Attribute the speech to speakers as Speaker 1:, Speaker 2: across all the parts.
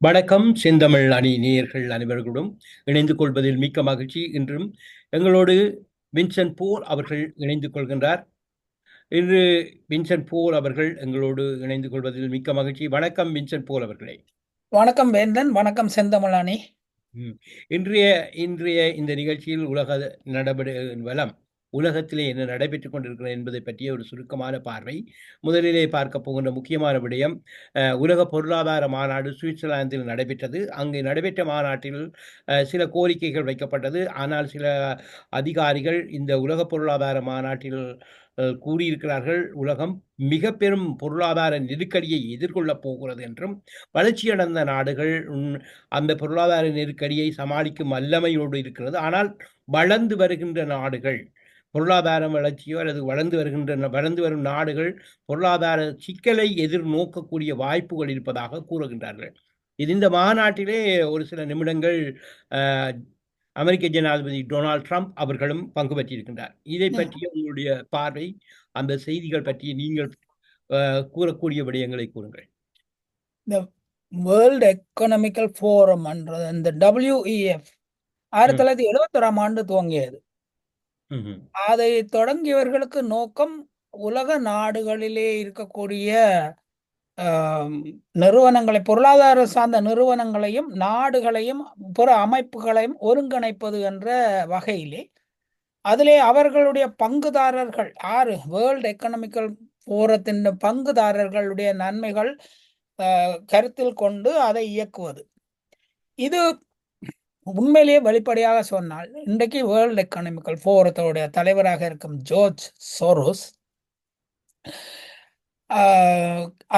Speaker 1: வணக்கம் செந்தமிழ் அணி நேயர்கள் அனைவர்களுடன் இணைந்து கொள்வதில் மிக்க மகிழ்ச்சி. இன்றும் எங்களோடு வின்சென்ட் போல் அவர்கள் இணைந்து கொள்கின்றார். இன்று வின்சென்ட் போல் அவர்கள் எங்களோடு இணைந்து கொள்வதில் மிக்க மகிழ்ச்சி. வணக்கம் வின்சென்ட் போல் அவர்களே.
Speaker 2: வணக்கம் வேந்தன். வணக்கம் செந்தமிழானி
Speaker 1: ம். இன்றைய இன்றைய இந்த நிகழ்ச்சியில் உலக நடவடி வலம் உலகத்திலே என்ன நடைபெற்றுக் கொண்டிருக்கிறது என்பதை பற்றிய ஒரு சுருக்கமான பார்வை. முதலிலே பார்க்க போகின்ற முக்கியமான விடயம் உலக பொருளாதார மாநாடு சுவிட்சர்லாந்தில் நடைபெற்றது. அங்கு நடைபெற்ற மாநாட்டில் சில கோரிக்கைகள் வைக்கப்பட்டது. ஆனால் சில அதிகாரிகள் இந்த உலக பொருளாதார மாநாட்டில் கூறியிருக்கிறார்கள் உலகம் மிக பெரும் பொருளாதார நெருக்கடியை எதிர்கொள்ளப் போகிறது என்றும் வளர்ச்சியடைந்த நாடுகள் அந்த பொருளாதார நெருக்கடியை சமாளிக்கும் வல்லமையோடு இருக்கிறது. ஆனால் வளர்ந்து வருகின்ற நாடுகள் பொருளாதார வளர்ச்சியோ அல்லது வளர்ந்து வருகின்ற வளர்ந்து வரும் நாடுகள் பொருளாதார சிக்கலை எதிர்நோக்கக்கூடிய வாய்ப்புகள் இருப்பதாக கூறுகின்றார்கள். இது இந்த மாநாட்டிலே ஒரு சில நிமிடங்கள் அமெரிக்க ஜனாதிபதி டொனால்ட் ட்ரம்ப் அவர்களும் பங்கு பெற்றிருக்கின்றார். இதை. பற்றிய உங்களுடைய பார்வை அந்த செய்திகள் பற்றி நீங்கள் கூறக்கூடிய விடயங்களை கூறுங்கள்.
Speaker 2: இந்த வேர்ல்டு எக்கனாமிக்கல் ஃபோரம் என்றது இந்த டபிள்யூஇஎஃப் ஆயிரத்தி
Speaker 1: ம்,
Speaker 2: தொள்ளாயிரத்தி எழுபத்தொராம் ஆண்டு துவங்கியது.
Speaker 1: ம்ஹும்.
Speaker 2: அதை தொடங்கியவர்களுக்கு நோக்கம் உலக நாடுகளிலே இருக்கக்கூடிய ஆம், நிறுவனங்களை பொருளாதார சார்ந்த நிறுவனங்களையும் நாடுகளையும் புற அமைப்புகளையும் ஒருங்கிணைப்பது என்ற வகையிலே அதிலே அவர்களுடைய பங்குதாரர்கள் ஆறு வேர்ல்டு எக்கனாமிக்கல் போரத்தின் பங்குதாரர்களுடைய நன்மைகள் ஆஹ், கருத்தில் கொண்டு அதை இயக்குவது இது உண்மையிலேயே வெளிப்படையாக சொன்னால் இன்றைக்கு வேர்ல்டு எக்கனாமிக்கல் ஃபோரத்தோடைய தலைவராக இருக்கும் ஜோர்ஜ் சோரோஸ்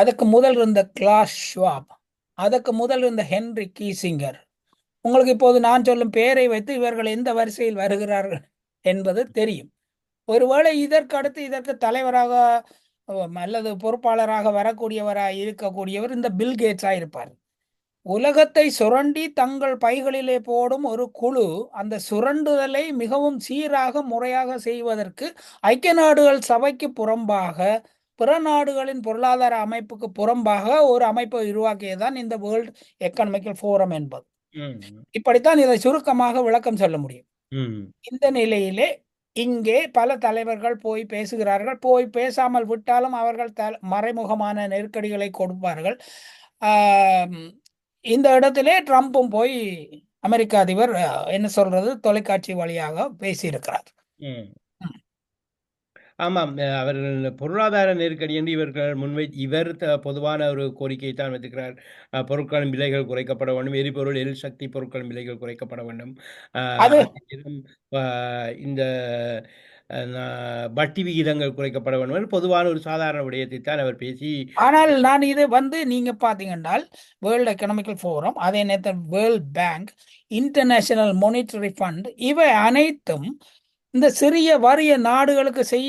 Speaker 2: அதுக்கு முதல் இருந்த கிளாஸ் ஷுவாப் அதுக்கு முதல் இருந்த ஹென்ரி கீசிங்கர். உங்களுக்கு இப்போது நான் சொல்லும் பெயரை வைத்து இவர்கள் எந்த வரிசையில் வருகிறார்கள் என்பது தெரியும். ஒருவேளை இதற்கு அடுத்து இதற்கு தலைவராக அல்லது பொறுப்பாளராக வரக்கூடியவராக இருக்கக்கூடியவர் இந்த பில் கேட்ஸாக இருப்பார் உலகத்தை சுரண்டி தங்கள் பைகளிலே போடும் ஒரு குழு அந்த சுரண்டுதலை மிகவும் சீராக முறையாக செய்வதற்கு ஐக்கிய நாடுகள் சபைக்கு புறம்பாக பிற நாடுகளின் பொருளாதார அமைப்புக்கு புறம்பாக ஒரு அமைப்பை உருவாக்கியதுதான் இந்த வேர்ல்ட் எக்கனாமிக்கல் ஃபோரம் என்பது. இப்படித்தான் இதை சுருக்கமாக விளக்கம் சொல்ல முடியும். இந்த நிலையிலே இங்கே பல தலைவர்கள் போய் பேசுகிறார்கள். போய் பேசாமல் விட்டாலும் அவர்கள் த மறைமுகமான நெருக்கடிகளை கொடுப்பார்கள். இந்த இடத்திலே ட்ரம்ப்பும் போய் அமெரிக்க அதிபர் என்ன சொல்றது தொலைக்காட்சி வழியாக பேசியிருக்கிறார்.
Speaker 1: ஆமாம். அவர்கள் பொருளாதார நெருக்கடி என்று இவர்கள் முன்வை இவர் பொதுவான ஒரு கோரிக்கையை தான் வைத்திருக்கிறார் பொருட்களின் விலைகள் குறைக்கப்பட வேண்டும் எரிபொருள் எரிசக்தி பொருட்களின் விலைகள் குறைக்கப்பட வேண்டும். இந்த வட்டி விகிதங்கள் குறைக்கப்பட வேண்டும் என்று பொதுவான ஒரு சாதாரண விடயத்தை தான் அவர் பேசி
Speaker 2: ஆனால் நான் இது வந்து நீங்க பாத்தீங்கன்னால் வேர்ல்டு எக்கனாமிக்கல் ஃபோரம் அதே நேரத்தில் world bank international monetary fund இவை அனைத்தும் இந்த சிறிய வறிய நாடுகளுக்கு செய்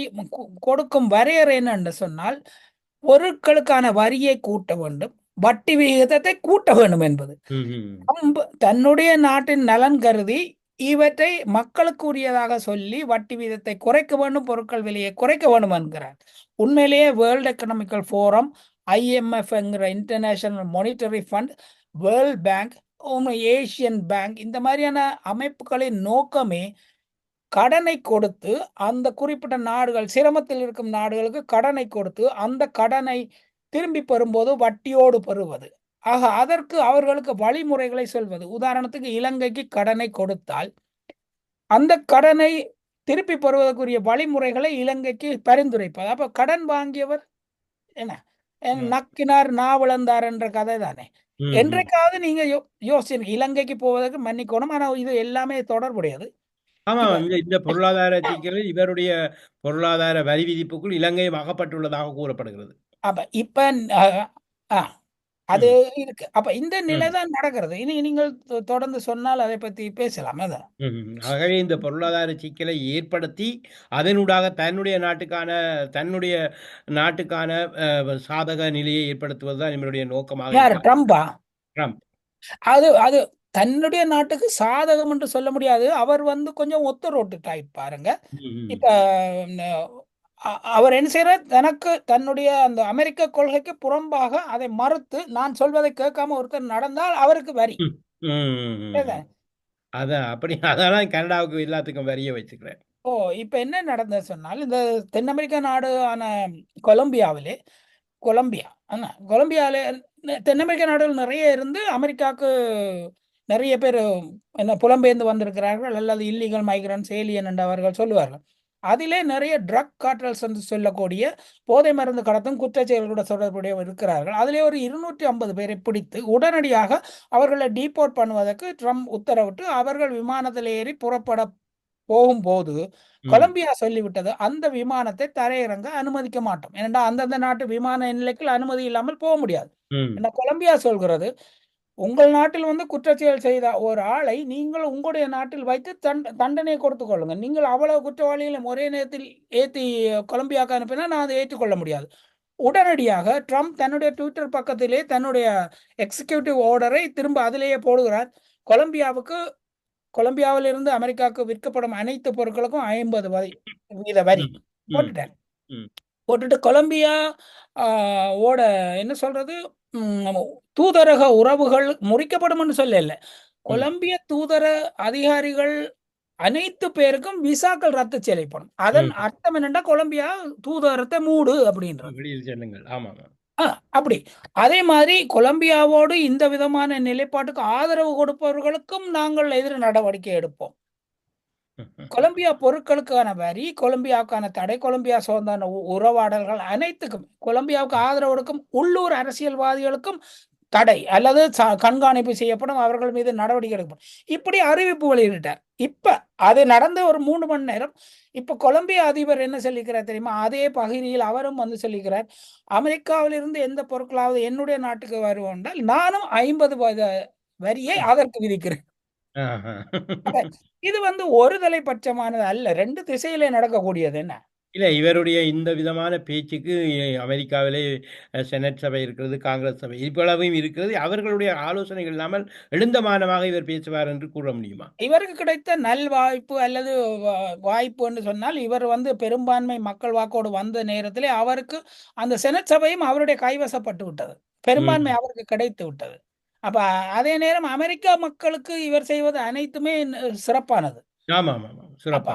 Speaker 2: கொடுக்கும் வரையறை என்னன்னு சொன்னால் பொருட்களுக்கான வரியை கூட்ட வேண்டும் வட்டி விகிதத்தை கூட்ட வேண்டும் என்பது. தன்னுடைய நாட்டின் நலன் கருதி இவற்றை மக்களுக்கு உரியதாக சொல்லி வட்டி வீதத்தை குறைக்க வேண்டும் பொருட்கள் விலையை குறைக்க வேண்டும் என்கிறார். உண்மையிலேயே வேர்ல்டு எக்கனாமிக்கல் ஃபோரம் ஐஎம்எஃப் என்கிற international monetary fund world bank Asian bank இந்த மாதிரியான அமைப்புகளின் நோக்கமே கடனை கொடுத்து அந்த குறிப்பிட்ட நாடுகள் சிரமத்தில் இருக்கும் நாடுகளுக்கு கடனை கொடுத்து அந்த கடனை திரும்பி பெறும்போது வட்டியோடு பெறுவது. ஆக அதற்கு அவர்களுக்கு வழிமுறைகளை சொல்வது. உதாரணத்துக்கு இலங்கைக்கு கடனை கொடுத்தால் அந்த கடனை திருப்பி பெறுவதற்குரிய வழிமுறைகளை இலங்கைக்கு பரிந்துரைப்பது. அப்ப கடன் வாங்கியவர் என்ன? நக்கினார் நாவளந்தார் என்ற கதை தானே. என்றைக்காவது நீங்க யோசிச்சு இலங்கைக்கு போவதற்கு மன்னிக்கணும் ஆனா இது எல்லாமே தொடர்புடையது. இப்ப
Speaker 1: இந்த பொருளாதார சிக்கலில் இவருடைய பொருளாதார வரி விதிப்புக்குள் இலங்கையும் அகப்பட்டுள்ளதாக கூறப்படுகிறது.
Speaker 2: அப்ப இப்ப அது இருக்கு. அப்ப இந்த நிலை
Speaker 1: ம்.
Speaker 2: தான் நடக்கிறது. இனி நீங்கள் தொடர்ந்து சொன்னால் அதை பத்தி பேசலாம். அதான்.
Speaker 1: ஆகவே இந்த பொருளாதார சிக்கலை ஏற்படுத்தி அதனூடாக தன்னுடைய நாட்டுக்கான தன்னுடைய நாட்டுக்கான சாதக நிலையை ஏற்படுத்துவதுதான் இவருடைய நோக்கமாக
Speaker 2: யார்?
Speaker 1: இருக்கலாம்
Speaker 2: ட்ரம்பா?
Speaker 1: ட்ரம்ப்.
Speaker 2: அது அது தன்னுடைய நாட்டுக்கு சாதகம் என்று சொல்ல முடியாது. அவர் வந்து கொஞ்சம் ஒத்த ரோட்டு டைப் பாருங்க. இப்ப அவர் என்ன செய்யறார் தனக்கு தன்னுடைய அந்த அமெரிக்க கொள்கைக்கு புறம்பாக அதை மறுத்து நான் சொல்வதை கேட்காம ஒருத்தர் நடந்தால் அவருக்கு வரி?
Speaker 1: அதான் அப்படி அதான் கனடாவுக்கு எல்லாத்துக்கும் வரிய வச்சுக்கிறேன்.
Speaker 2: ஓ இப்ப என்ன நடந்தது சொன்னால் இந்த தென் அமெரிக்க நாடான கொலம்பியாவிலே கொலம்பியா ஆனா கொலம்பியாவிலே தென் அமெரிக்க நாடுகள் நிறைய இருந்து அமெரிக்காவுக்கு நிறைய பேர் என்ன புலம்பெயர்ந்து வந்திருக்கிறார்கள். அல்லது இல்லீகல் மைக்ரன்ஸ் ஏலியன் என்று அவர்கள் சொல்லுவார்கள். அதிலே நிறைய ட்ரக் கார்டல்ஸ் என்று சொல்லக்கூடிய போதை மருந்து கடத்தும் குற்றச்செயல்களோட தொடர்புடைய இருக்கிறார்கள். அதிலே ஒரு இருநூற்றி ஐம்பது பேரை பிடித்து உடனடியாக அவர்களை டீபோர்ட் பண்ணுவதற்கு ட்ரம்ப் உத்தரவிட்டு அவர்கள் விமானத்தில் ஏறி புறப்பட போகும்போது கொலம்பியா சொல்லிவிட்டது அந்த விமானத்தை தரையிறங்க அனுமதிக்க மாட்டோம். ஏனென்றால் அந்தந்த நாட்டு விமான நிலையத்தில் அனுமதி இல்லாமல் போக முடியாது. ஏன்னா கொலம்பியா சொல்கிறது உங்கள் நாட்டில் வந்து குற்றச்செயல் செய்த ஒரு ஆளை நீங்கள் உங்களுடைய நாட்டில் வைத்து தண்ட தண்டனை கொடுத்து கொள்ளுங்க நீங்கள் அவ்வளவு குற்றவாளிகளை ஒரே நேரத்தில் ஏற்றி கொலம்பியாவுக்கு அனுப்பினா நான் அதை ஏற்றுக்கொள்ள முடியாது. உடனடியாக ட்ரம்ப் தன்னுடைய ட்விட்டர் பக்கத்திலே தன்னுடைய எக்ஸிக்யூட்டிவ் ஆர்டரை திரும்ப அதிலேயே போடுகிறார். கொலம்பியாவுக்கு கொலம்பியாவிலிருந்து அமெரிக்காவுக்கு விற்கப்படும் அனைத்து பொருட்களுக்கும் ஐம்பது வரி வீத வரி போட்டுட்டேன். போட்டுட்டு கொலம்பியா ஓட என்ன சொல்றது? தூதரக உறவுகள் முறிக்கப்படும்னு சொல்லல. கொலம்பிய தூதர அதிகாரிகள் அனைத்து பேருக்கும் விசாக்கள் ரத்து செய்யப்படும். அதன். அர்த்தம் என்னன்னா கொலம்பியா தூதரத்தை மூடு. ஆ, அப்படி. அதே மாதிரி கொலம்பியாவோடு இந்த விதமான நிலைப்பாட்டுக்கு ஆதரவு கொடுப்பவர்களுக்கும் நாங்கள் எதிர் நடவடிக்கை எடுப்போம். கொலம்பியா பொருட்களுக்கான வரி கொலம்பியாவுக்கான தடை கொலம்பியா சொந்தான உறவாடல்கள் அனைத்துக்கும் கொலம்பியாவுக்கு ஆதரவு உள்ளூர் அரசியல்வாதிகளுக்கும் தடை அல்லது கண்காணிப்பு செய்யப்படும் அவர்கள் மீது நடவடிக்கை எடுக்கப்படும். இப்படி அறிவிப்பு வெளியிட்டார். இப்ப அது நடந்த ஒரு மூணு மணி நேரம் இப்ப கொலம்பியா அதிபர் என்ன சொல்லிக்கிறார் தெரியுமா? அதே பகுதியில் அவரும் வந்து சொல்லிக்கிறார் அமெரிக்காவிலிருந்து எந்த பொருட்களாவது என்னுடைய நாட்டுக்கு வருவென்றால் நானும் ஐம்பது வரியை அதற்கு விதிக்கிறேன். இது வந்து ஒரு தலைப்பட்சமானது அல்ல. ரெண்டு திசையிலே நடக்கக்கூடியது என்ன?
Speaker 1: இல்ல இவருடைய இந்த விதமான பேச்சுக்கு அமெரிக்காவிலே செனட் சபை இருக்கிறது காங்கிரஸ் சபை இவ்வளவும் இருக்கிறது. அவர்களுடைய ஆலோசனைகள் இல்லாமல் எழுந்தமானமாக இவர் பேசுவார் என்று கூற முடியுமா?
Speaker 2: இவருக்கு கிடைத்த நல்வாய்ப்பு அல்லது வா- வாய்ப்புன்னு சொன்னால் இவர் வந்து பெரும்பான்மை மக்கள் வாக்கோடு வந்த நேரத்திலே அவருக்கு அந்த செனட் சபையும் அவருடைய கைவசப்பட்டு விட்டது. பெரும்பான்மை அவருக்கு கிடைத்து விட்டது. அப்ப அதே நேரம் அமெரிக்கா மக்களுக்கு இவர் செய்வது அனைத்துமே சிறப்பானது.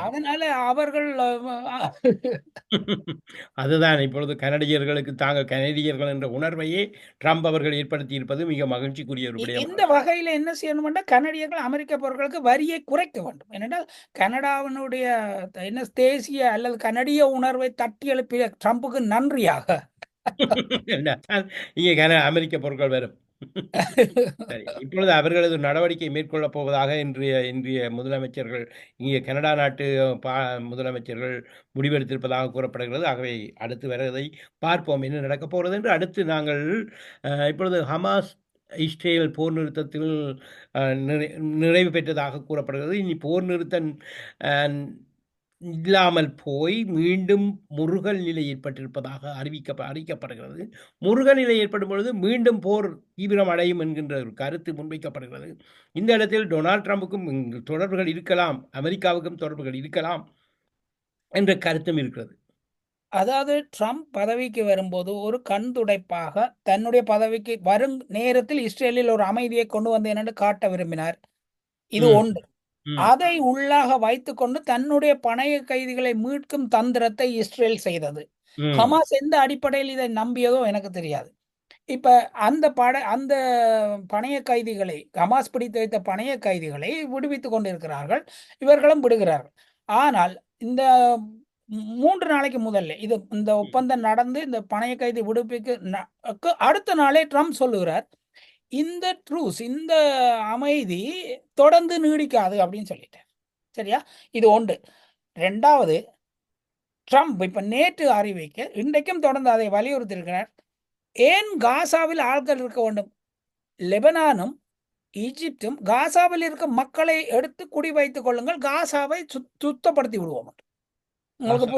Speaker 2: அதனால அவர்கள்
Speaker 1: அதுதான் இப்பொழுது கனடியர்களுக்கு தாங்கள் கனடியர்கள் என்ற உணர்வையே ட்ரம்ப் அவர்கள் ஏற்படுத்தி இருப்பது மிக மகிழ்ச்சிக்குரிய ஒரு
Speaker 2: இந்த வகையில என்ன செய்யணும்னா கனடியர்கள் அமெரிக்க பொருட்களுக்கு வரியை குறைக்க வேண்டும். ஏனென்றால் கனடாவினுடைய என்ன தேசிய அல்லது கனடிய உணர்வை தட்டி எழுப்பிய ட்ரம்புக்கு நன்றியாக.
Speaker 1: இங்கே அமெரிக்க பொருட்கள் வரும் சரி இப்பொழுது அவர்களது நடவடிக்கை மேற்கொள்ளப் போவதாக இன்றைய இன்றைய முதலமைச்சர்கள் இங்கே கனடா நாட்டு பா முதலமைச்சர்கள் முடிவெடுத்திருப்பதாக கூறப்படுகிறது. ஆகவே அடுத்து வருவதை பார்ப்போம் என்ன நடக்கப் போகிறது என்று. அடுத்து நாங்கள் இப்பொழுது ஹமாஸ் இஸ்ரேல் போர் நிறுத்தத்தில் நிறை நிறைவு பெற்றதாக கூறப்படுகிறது. இனி போர் நிறுத்தம் இல்லாமல் போய் மீண்டும் முருகல் நிலை ஏற்பட்டிருப்பதாக அறிவிக்க அறிவிக்கப்படுகிறது முருகல் நிலை ஏற்படும் பொழுது மீண்டும் போர் தீவிரம் அடையும் என்கின்ற ஒரு கருத்து முன்வைக்கப்படுகிறது இந்த இடத்தில் டொனால்ட் ட்ரம்புக்கும் தொடர்புகள் இருக்கலாம் அமெரிக்காவுக்கும் தொடர்புகள் இருக்கலாம் என்ற கருத்தும் இருக்கிறது
Speaker 2: அதாவது ட்ரம்ப் பதவிக்கு வரும்போது ஒரு கண் துடைப்பாக தன்னுடைய பதவிக்கு வரும் நேரத்தில் இஸ்ரேலில் ஒரு அமைதியை கொண்டு வந்தேன் என்று காட்ட விரும்பினார் இது. ஒன்று. அதை உள்ளாக வைத்துக்கொண்டு தன்னுடைய பணைய கைதிகளை மீட்கும் தந்திரத்தை இஸ்ரேல் செய்தது. ஹமாஸ் எந்த அடிப்படையில் இதை நம்பியதோ எனக்கு தெரியாது. இப்ப அந்த பட அந்த பணைய கைதிகளை ஹமாஸ் பிடித்து வைத்த பணைய கைதிகளை விடுவித்துக் கொண்டிருக்கிறார்கள். இவர்களும் விடுகிறார்கள். ஆனால் இந்த மூன்று நாளைக்கு முதல்ல இது இந்த ஒப்பந்தம் நடந்து இந்த பணைய கைதி விடுவிக்கு ந- க்கு அடுத்த நாளே ட்ரம்ப் சொல்லுகிறார். இந்த ட்ரூஸ் இந்த அமைதி தொடர்ந்து நீடிக்காது அப்படின்னு சொல்லிட்டார் சரியா? இது ஒன்று. ரெண்டாவது ட்ரம்ப் இப்ப நேற்று அறிவிக்க இன்றைக்கும் தொடர்ந்து அதை வலியுறுத்தியிருக்கிறார். ஏன் காசாவில் ஆட்கள் இருக்க வேண்டும்? லெபனானும் ஈஜிப்தும் காசாவில் இருக்க மக்களை எடுத்து குடி வைத்துக் கொள்ளுங்கள். காசாவை சுத்- சுத்தப்படுத்தி விடுவோம். உங்களுக்கு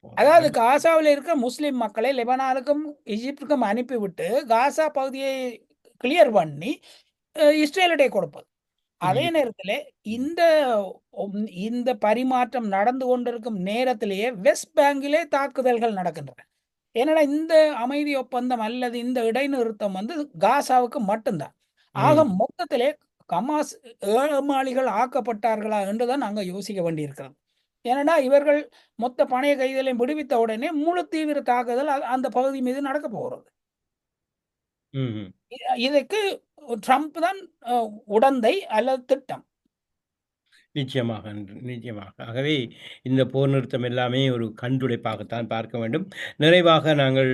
Speaker 1: போல.
Speaker 2: அதாவது காசாவில் இருக்க முஸ்லிம் மக்களை லெபனானுக்கும் ஈஜிப்டுக்கும் அனுப்பிவிட்டு காசா பகுதியை கிளியர் பண்ணி அஹ், இஸ்ரேலிடையே கொடுப்பது. அதே. நேரத்திலே இந்த இந்த பரிமாற்றம் நடந்து கொண்டிருக்கும் நேரத்திலேயே வெஸ்ட் பேங்கிலே தாக்குதல்கள் நடக்கின்றன. ஏன்னா இந்த அமைதி ஒப்பந்தம் அல்லது இந்த இடைநிறுத்தம் வந்து காசாவுக்கு மட்டும்தான். ஆக. மொத்தத்திலே கமாஸ் ஏமாளிகள் ஆக்கப்பட்டார்களா என்றுதான் நாங்க யோசிக்க வேண்டியிருக்கிறது. ஏன்னா இவர்கள் மொத்த பணைய கைதிகளையும் விடுவித்த உடனே முழு தீவிர தாக்குதல் அந்த பகுதி மீது நடக்க போகிறது.
Speaker 1: ம்ஹ்ம்.
Speaker 2: இ- இதற்கு ட்ரம்ப் தான் அஹ், உடந்தை அல்லது திட்டம்
Speaker 1: நிச்சயமாக நிச்சயமாக. ஆகவே இந்த போர் நிறுத்தம் எல்லாமே ஒரு கண்துடைப்பாகத்தான் பார்க்க வேண்டும். நிறைவாக நாங்கள்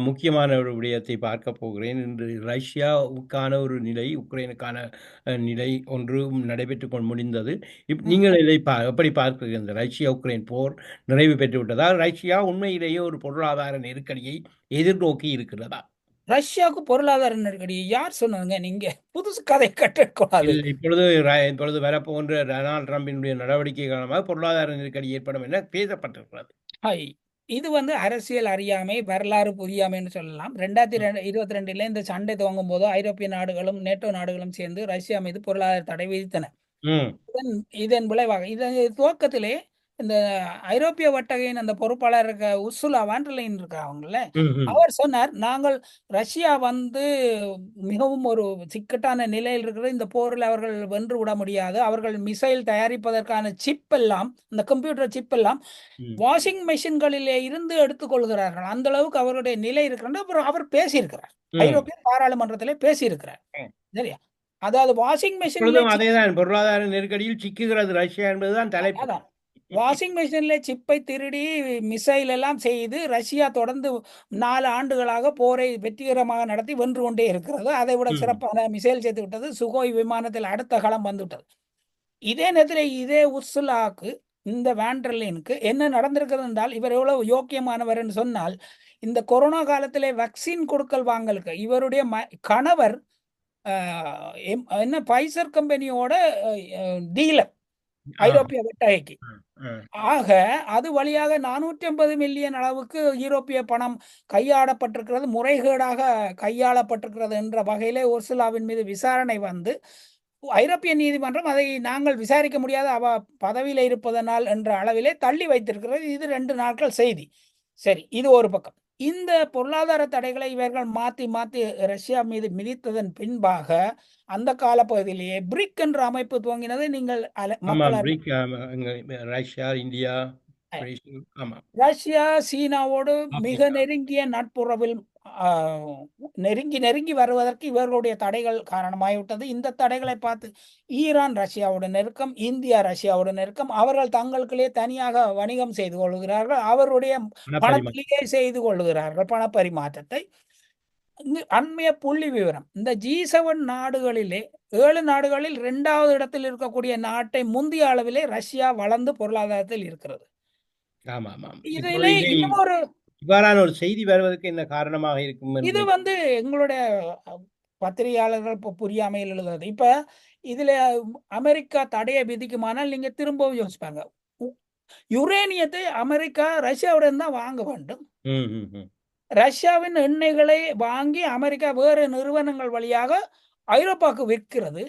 Speaker 1: முக்கியமான ஒரு விடயத்தை பார்க்கப் போகிறேன். இன்று ரஷ்யாவுக்கான ஒரு நிலை, உக்ரைனுக்கான நிலை ஒன்று நடைபெற்றுக் கொண்டு முடிந்தது. இப்
Speaker 2: ம்.
Speaker 1: நீங்கள் இதை பா எப்படி பார்க்கிறீர்கள்? இந்த ரஷ்யா, உக்ரைன் போர் நிறைவு பெற்று விட்டதா? ரஷ்யா உண்மையிலேயே ஒரு பொருளாதார நெருக்கடியை எதிர்நோக்கி இருக்கிறதா?
Speaker 2: ரஷ்யாவுக்கு பொருளாதார நெருக்கடி யார் சொன்னாங்க நீங்க புதுசு கதை கட்டக்கூடாது
Speaker 1: இப்பொழுது இப்பொழுது வரப்போகின்ற டொனால்ட் ட்ரம்பினுடைய நடவடிக்கை காரணமாக பொருளாதார நெருக்கடி ஏற்படும் என பேசப்பட்டிருக்கிறது.
Speaker 2: ஹை இது வந்து அரசியல் அறியாமை வரலாறு புரியாமைன்னு சொல்லலாம் ரெண்டாயிரத்தி ரெண்டு இருபத்தி ரெண்டுல இந்த சண்டை துவங்கும் போது ஐரோப்பிய நாடுகளும் நேட்டோ நாடுகளும் சேர்ந்து ரஷ்யா மீது பொருளாதார தடை விதித்தன. இதன் இதன் விளைவாக இதன் துவக்கத்திலே இந்த ஐரோப்பிய வட்டகையின் அந்த பொறுப்பாளர் இருக்க உர்சுலா வாண்டர்லைன் இருக்கிறாங்கல்ல
Speaker 1: ம்ஹ்ம்.
Speaker 2: அவர் சொன்னார் நாங்கள் ரஷ்யா வந்து மிகவும் ஒரு சிக்கட்டான நிலையில் இருக்கிற இந்த போரில் அவர்கள் வென்று விட முடியாது அவர்கள் மிசைல் தயாரிப்பதற்கான சிப் எல்லாம் இந்த கம்ப்யூட்டர் சிப் எல்லாம். வாஷிங் மெஷின்களிலே இருந்து எடுத்துக்கொள்கிறார்கள் அந்த அளவுக்கு அவருடைய நிலை இருக்கிறது அப்புறம் அவர் பேசியிருக்கிறார். ஐரோப்பிய பாராளுமன்றத்திலே பேசியிருக்கிறார். சரியா அதாவது வாஷிங்
Speaker 1: இப்பொழுதும் அதேதான் பொருளாதார நெருக்கடியில் சிக்குகிறது ரஷ்யா என்பதுதான் தலைப்பு.
Speaker 2: வாஷிங் மெஷின்ல சிப்பை திருடி மிசைல் எல்லாம் செய்து ரஷ்யா தொடர்ந்து நாலு ஆண்டுகளாக போரை வெற்றிகரமாக நடத்தி வென்று கொண்டே இருக்கிறது அதை விட. சிறப்பான மிசைல் சேர்த்து விட்டது சுகோய் விமானத்தில் அடுத்த களம் வந்து விட்டது இதே நேரத்தில் இதே உர்சுலாக்கு இந்த வேண்டர்லினுக்கு என்ன நடந்திருக்கிறது என்றால் இவர் எவ்வளவு யோக்கியமானவர் என்று சொன்னால் இந்த கொரோனா காலத்திலே வேக்சின் கொடுக்கல் வாங்கலுக்கு இவருடைய ம கணவர் என்ன பைசர் கம்பெனியோட டீலர். ஐரோப்பிய வட்டகைக்கு. ஆக அது வழியாக நானூற்றி ஐம்பது மில்லியன் அளவுக்கு யூரோப்பிய பணம் கையாளப்பட்டிருக்கிறது முறைகேடாக கையாளப்பட்டிருக்கிறது என்ற வகையிலே உர்சுலாவின் மீது விசாரணை வந்து ஐரோப்பிய நீதிமன்றம் அதை நாங்கள் விசாரிக்க முடியாத அவ பதவியில் இருப்பதனால் என்ற அளவிலே தள்ளி வைத்திருக்கிறது. இது ரெண்டு நாட்கள் செய்தி. சரி இது ஒரு பக்கம். இந்த பொருளாதார தடைகளை இவர்கள் மாத்தி மாத்தி ரஷ்யா மீது மிதித்ததன் பின்பாக அந்த காலப்பகுதியிலேயே பிரிக் என்ற அமைப்பு துவங்கினதை நீங்கள்
Speaker 1: ரஷ்யா, இந்தியா.
Speaker 2: ரஷ்யா சீனாவோடு மிக. நெருங்கிய நட்புறவில் நெருங்கி நெருங்கி வருவதற்கு இவர்களுடைய தடைகள் காரணமாகிவிட்டது இந்த தடைகளை பார்த்து ஈரான் ரஷ்யாவோட நெருக்கம் இந்தியா ரஷ்யாவோட நெருக்கம் அவர்கள் தங்களுக்குள்ளே தனியாக வணிகம் செய்து கொள்கிறார்கள். அவருடைய. பணத்திலேயே செய்து கொள்கிறார்கள். பணப்பரிமாற்றத்தை. அண்மைய புள்ளி விவரம். இந்த ஜி செவன் நாடுகளிலே ஏழு நாடுகளில் இரண்டாவது இடத்தில் இருக்கக்கூடிய நாட்டை முந்தைய அளவிலே ரஷ்யா வளர்ந்து பொருளாதாரத்தில் இருக்கிறது.
Speaker 1: ஆமா, இவ்வாறான ஒரு செய்தி வருவதற்கு என்ன காரணமாக இருக்கும்
Speaker 2: இது வந்து எங்களுடைய பத்திரிகையாளர்கள் இப்போ புரியாமையில் எழுதுறது. இப்ப இதுல அமெரிக்கா தடையை விதிக்குமானால் நீங்க திரும்பவும் யோசிப்பாங்க. யுரேனியத்தை அமெரிக்கா ரஷ்யாவுடன் தான் வாங்க வேண்டும். ரஷ்யாவின் எண்ணெய்களை வாங்கி அமெரிக்கா வேறு நிறுவனங்கள் வழியாக ஐரோப்பாவுக்கு விற்கிறது.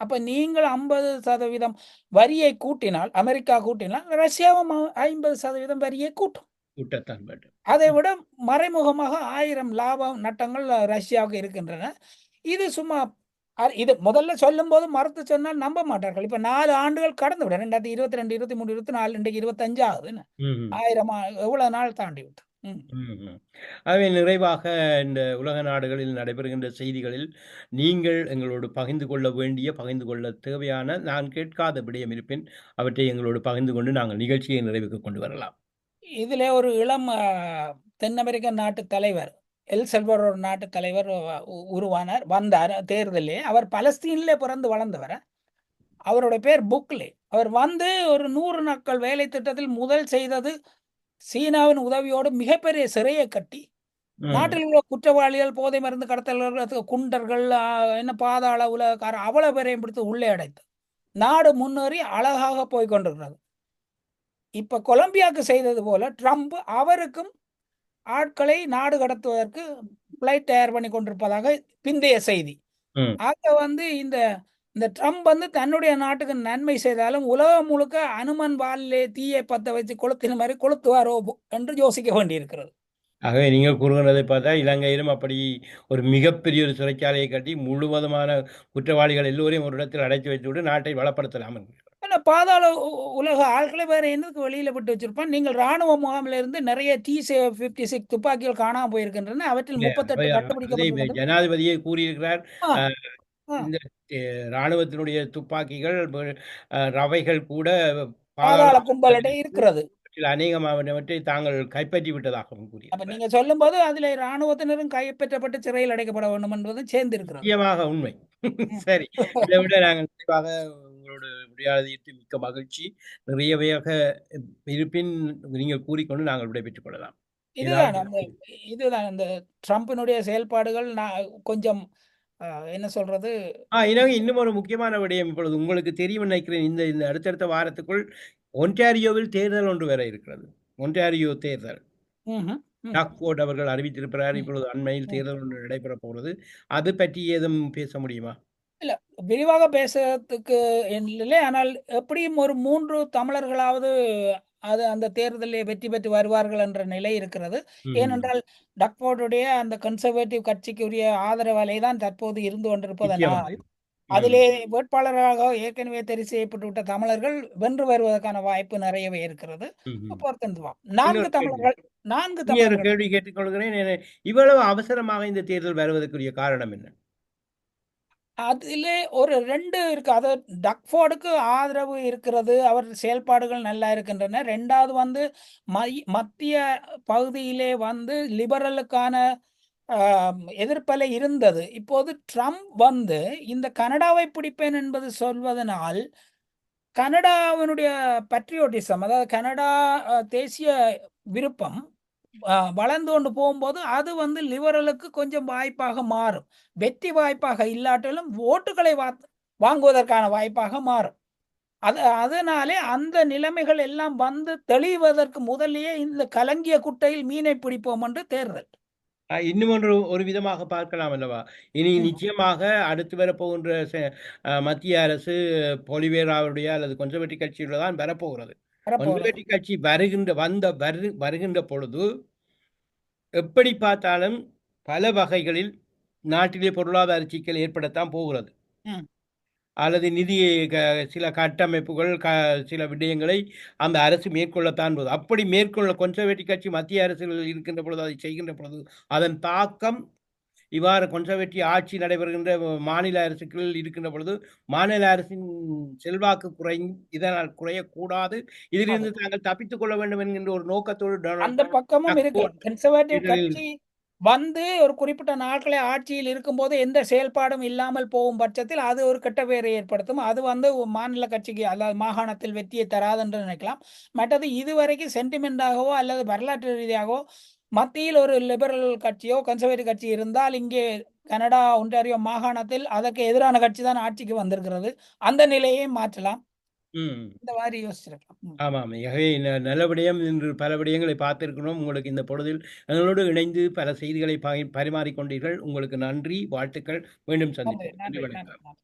Speaker 2: அப்ப நீங்கள் ஐம்பது சதவீதம் வரியை கூட்டினால் அமெரிக்கா கூட்டினால் ரஷ்யாவும் ஐம்பது சதவீதம் வரியை கூட்டும்.
Speaker 1: கூட்டத்தான் வேண்டும்.
Speaker 2: அதை விட மறைமுகமாக ஆயிரம் லாபம் நட்டங்கள் ரஷ்யாவுக்கு இருக்கின்றன. இது சும்மா இது முதல்ல சொல்லும்போது மறுத்து சொன்னால் நம்ப மாட்டார்கள். இப்ப நாலு ஆண்டுகள் கடந்து விட ரெண்டாயிரத்தி இருபத்தி ரெண்டு இருபத்தி மூணு இருபத்தி நாலு இன்றைக்கு இருபத்தஞ்சு ஆகுதுன்னு. ஆயிரம் எவ்வளவு நாள் தாண்டி விட்டு.
Speaker 1: ஆகவே நிறைவாக இந்த உலக நாடுகளில் நடைபெறுகின்ற செய்திகளில் நீங்கள் எங்களோடு பகிர்ந்து கொள்ள வேண்டிய பகிர்ந்து கொள்ள தேவையான நான் கேட்காத விடயம் இருப்பின் அவற்றை எங்களோடு பகிர்ந்து கொண்டு நாங்கள் நிகழ்ச்சியை நிறைவுக்கு கொண்டு வரலாம்.
Speaker 2: இதிலே ஒரு இளம் தென் அமெரிக்க நாட்டு தலைவர் எல் செல்வரோர் நாட்டு தலைவர் உருவானார் வந்தார் தேர்தலே அவர் பலஸ்தீனிலே பிறந்து வளர்ந்தவர். அவருடைய பேர் புக்லே. அவர் வந்து ஒரு நூறு நாட்கள் வேலை திட்டத்தில் முதல் செய்தது சீனாவின் உதவியோடு மிகப்பெரிய சிறையை கட்டி. நாட்டில் உள்ள குற்றவாளிகள் போதை மருந்து கடத்தல்கள் குண்டர்கள் என்ன பாதாள உலகக்கார அவ்வளவு பேரையும் பிடித்து உள்ளே அடைத்து நாடு முன்னேறி அழகாக போய் கொண்டிருக்கிறது. இப்ப கொலம்பியாவுக்கு செய்தது போல ட்ரம்ப் அவருக்கும் ஆட்களை நாடு கடத்துவதற்கு பிளைட் தயார் பண்ணி கொண்டிருப்பதாக பிந்தைய செய்தி. ஆக வந்து இந்த இந்த ட்ரம்ப் வந்து தன்னுடைய நாட்டுக்கு நன்மை செய்தாலும் உலகம் முழுக்க அனுமன் வாலிலே தீயை பத்த வச்சு கொளுத்தின மாதிரி கொளுத்துவாரோ என்று யோசிக்க வேண்டியிருக்கிறது.
Speaker 1: ஆகவே நீங்கள் கூறுகிறதை பார்த்தா இலங்கையிலும் அப்படி ஒரு மிகப்பெரிய ஒரு சிறைச்சாலையை கட்டி முழுவதுமான குற்றவாளிகள் எல்லோரையும் ஒரு இடத்தில் அடைத்து வைத்துவிட்டு நாட்டை வளப்படுத்தலாம்
Speaker 2: பாதாள உலக ஆட்களை வேற என்னதுக்கு வெளியில விட்டு வச்சிருப்பான்? நீங்கள் ராணுவ முகாமில் இருந்து நிறைய டி பிப்டி சிக்ஸ் துப்பாக்கிகள் காணாம போயிருக்கின்றன. அவற்றில் முப்பத்தெட்டு கண்டுபிடிக்கப்பட்டுள்ளது
Speaker 1: ஜனாதிபதியே கூறியிருக்கிறார். இந்த ராணுவத்தினுடைய துப்பாக்கிகள் ரவைகள் கூட
Speaker 2: பாதாள கும்பலிட இருக்கிறது.
Speaker 1: அநேகமானவற்றை தாங்கள் கைப்பற்றி விட்டதாகவும்
Speaker 2: அப்ப
Speaker 1: கூறியிருக்கிறார்
Speaker 2: நீங்க சொல்லும்போது அதுல ராணுவத்தினரும் கைப்பற்றப்பட்டு சிறையில் அடைக்கப்பட வேண்டும் என்பதும் சேர்ந்து இருக்கிறது
Speaker 1: நிச்சயமாக உண்மை சரி. இதை விட நாங்கள் உங்களோட விடையாளத்தை மிக்க மகிழ்ச்சி. நிறையவையாக இருப்பின் நீங்கள் கூறிக்கொண்டு நாங்கள் விடைபெற்றுக் கொள்ளலாம்.
Speaker 2: இதுதான் அந்த இதுதான் அந்த ட்ரம்பினுடைய செயல்பாடுகள் நான் கொஞ்சம் என்ன சொல்றது?
Speaker 1: இன்னும் ஒரு முக்கியமான விடயம் இப்பொழுது உங்களுக்கு தெரியும் நினைக்கிறேன். இந்த இந்த அடுத்தடுத்த வாரத்துக்குள் ஒன்டாரியோவில் தேர்தல் ஒன்று வர இருக்கிறது. ஒன்டாரியோ தேர்தல். டாக்ஃபோர்ட் அவர்கள் அறிவித்திருக்கிறார். இப்பொழுது அண்மையில். தேர்தல் ஒன்று நடைபெற போகிறது. அது பற்றி ஏதும் பேச முடியுமா?
Speaker 2: இல்ல விரிவாக பேசுறதுக்கு இல்லை ஆனால் எப்படியும் ஒரு மூன்று தமிழர்களாவது அது அந்த தேர்தலில் வெற்றி பெற்று வருவார்கள் என்ற நிலை இருக்கிறது. ஏனென்றால் டக்ஃபோர்டுடைய அந்த கன்சர்வேட்டிவ் கட்சிக்குரிய ஆதரவலை தான் தற்போது இருந்து கொண்டிருப்பதனால். அதிலே வேட்பாளராக ஏற்கனவே தெரிவு செய்யப்பட்டு விட்ட தமிழர்கள் வென்று வருவதற்கான வாய்ப்பு நிறையவே இருக்கிறது. நான்கு தமிழர்கள் நான்கு தமிழர்கள்.
Speaker 1: கேள்வி கேட்டுக்கொள்கிறேன். இவ்வளவு அவசரமாக இந்த தேர்தல் வருவதற்குரிய காரணம் என்ன?
Speaker 2: அதிலே ஒரு ரெண்டு இருக்கு. அது டக்ஃபோர்டுக்கு ஆதரவு இருக்கிறது அவர் செயல்பாடுகள் நல்லா இருக்கின்றன. ரெண்டாவது வந்து மை மத்திய பகுதியிலே வந்து லிபரலுக்கான எதிர்ப்பலை இருந்தது. இப்போது ட்ரம்ப் வந்து இந்த கனடாவை பிடிப்பேன் என்பது சொல்வதனால் கனடாவினுடைய பட்ரியோட்டிசம் அதாவது கனடா தேசிய விருப்பம் வளர்ந்து கொண்டு போகும்போது அது வந்து லிபரலுக்கு கொஞ்சம் வாய்ப்பாக மாறும். வெற்றி வாய்ப்பாக இல்லாட்டிலும் ஓட்டுகளை வா- வாங்குவதற்கான வாய்ப்பாக மாறும். அது அதனாலே அந்த நிலைமைகள் எல்லாம் வந்து தெளிவதற்கு முதலியே இந்த கலங்கிய குட்டையில் மீனை பிடிப்போம் என்று தேர்தல்.
Speaker 1: இன்னும் ஒன்று ஒரு விதமாக பார்க்கலாம் அல்லவா? இனி. நிச்சயமாக அடுத்து வரப்போகின்ற மத்திய அரசு பொலிவேராவுடைய அல்லது கொஞ்சவெட்டி கட்சியுள்ள தான் வரப்போகிறது.
Speaker 2: வரப்போகிறது.
Speaker 1: கொஞ்சவெட்டி கட்சி வருகின்ற வந்த வரு வருகின்ற பொழுது எப்படி பார்த்தாலும் பல வகைகளில் நாட்டிலே பொருளாதார சிக்கல் ஏற்படத்தான் போகிறது. அல்லது நிதி சில கட்டமைப்புகள் க சில விடயங்களை அந்த அரசு மேற்கொள்ளத்தான் போகுது அப்படி மேற்கொள்ள கொஞ்சவேட்டி கட்சி மத்திய அரசில் இருக்கின்ற பொழுது அதை செய்கின்ற பொழுது அதன் தாக்கம் இவ்வாறு கொஞ்சவேட்டி ஆட்சி நடைபெறுகின்ற மாநில அரசுகளில் இருக்கின்ற பொழுது மாநில அரசின் செல்வாக்கு குறை இதனால் குறையக்கூடாது. இதிலிருந்து தாங்கள் தப்பித்துக் கொள்ள வேண்டும் என்கின்ற ஒரு நோக்கத்தோடு
Speaker 2: அந்த பக்கமும் இருக்கு. கன்சர்வேட்டிவ் கட்சி வந்து ஒரு குறிப்பிட்ட நாட்களை ஆட்சியில் இருக்கும்போது எந்த செயல்பாடும் இல்லாமல் போகும் பட்சத்தில் அது ஒரு கெட்ட பெயரை ஏற்படுத்தும். அது வந்து மாநில கட்சிக்கு அதாவது மாகாணத்தில் வெற்றியை தராது என்று நினைக்கலாம். மற்றது இதுவரைக்கும் சென்டிமெண்டாகவோ அல்லது வரலாற்று ரீதியாகவோ மத்தியில் ஒரு லிபரல் கட்சியோ கன்சர்வேட்டிவ் கட்சி இருந்தால் இங்கே கனடா ஒன்டாரியோ மாகாணத்தில் அதற்கு எதிரான கட்சி தான் ஆட்சிக்கு வந்திருக்கிறது. அந்த நிலையை மாற்றலாம். இந்த மாதிரி யோசிச்சிருக்கலாம்.
Speaker 1: ஆமாம். ஆகவே நல்ல விடயம் இன்று பல விடயங்களை பார்த்திருக்கிறோம். உங்களுக்கு இந்த பொழுதில் எங்களோடு இணைந்து பல செய்திகளை பரிமாறிக்கொண்டீர்கள். உங்களுக்கு நன்றி வாழ்த்துக்கள். மீண்டும் சந்திப்போம்.